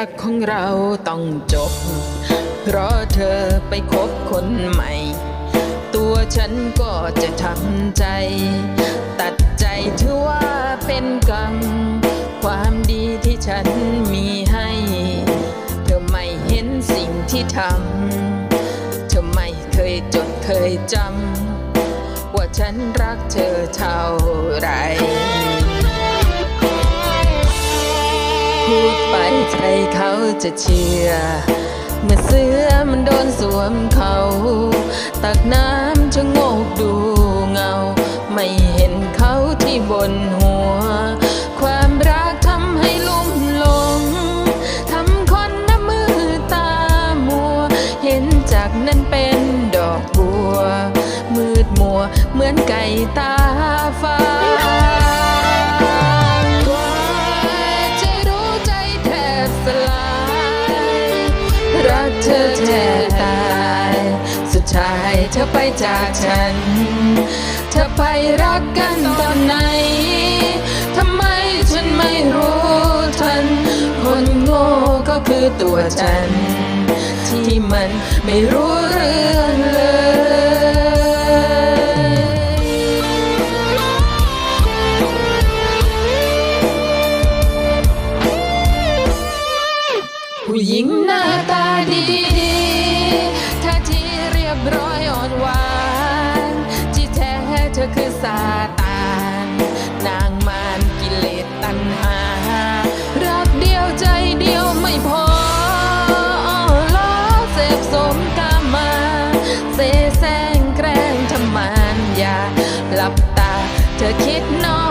รักของเราต้องจบ เพราะเธอไปคบคนใหม่ ตัวฉันก็จะทำใจ ตัดใจถือว่าเป็นกรรม ความดีที่ฉันมีให้ เธอไม่เห็นสิ่งที่ทำ เธอไม่เคยจดเคยจำ ว่าฉันรักเธอเท่าไหร ใครเขาจะเชื่อ เมื่อเสือมันโดนสวมเขา ตักน้ำ เธอแทบตาย สุดท้ายเธอไปจากฉัน เธอไปรักกันตอนไหนทำไมฉันไม่รู้ทัน คนโง่ก็คือตัวฉัน ที่มันไม่รู้เรื่องเลย ซาตานนางมารกิเลสตัณหา รักเดียวใจเดียวไม่พอล้อเสพสมกามา เสแสร้งแกล้งทำมานยาหลับตาเธอคิดนอก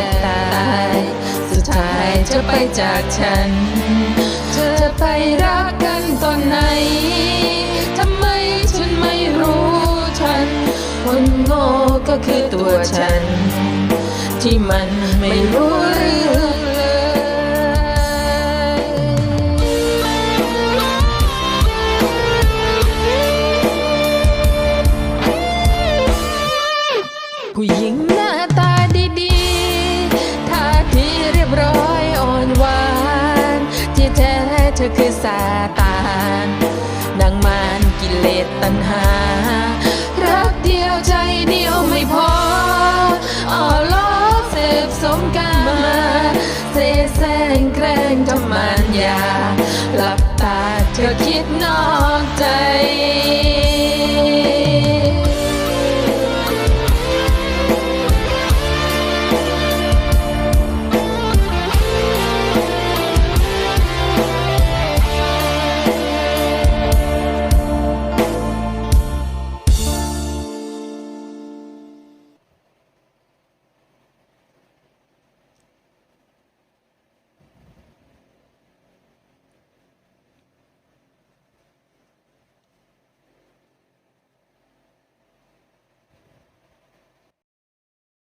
บตาย สุดท้ายเธอไปจากฉัน เธอไปรักกันตอนไหน ทำไมฉันไม่รู้ทัน คนโง่ก็คือตัวฉัน ที่มันไม่รู้เรื่อง ธอคือซาตานนางมารกิเลสตัณหา รักเดียวใจเดียวไม่พออ๋อล้อเสพสมกามาเส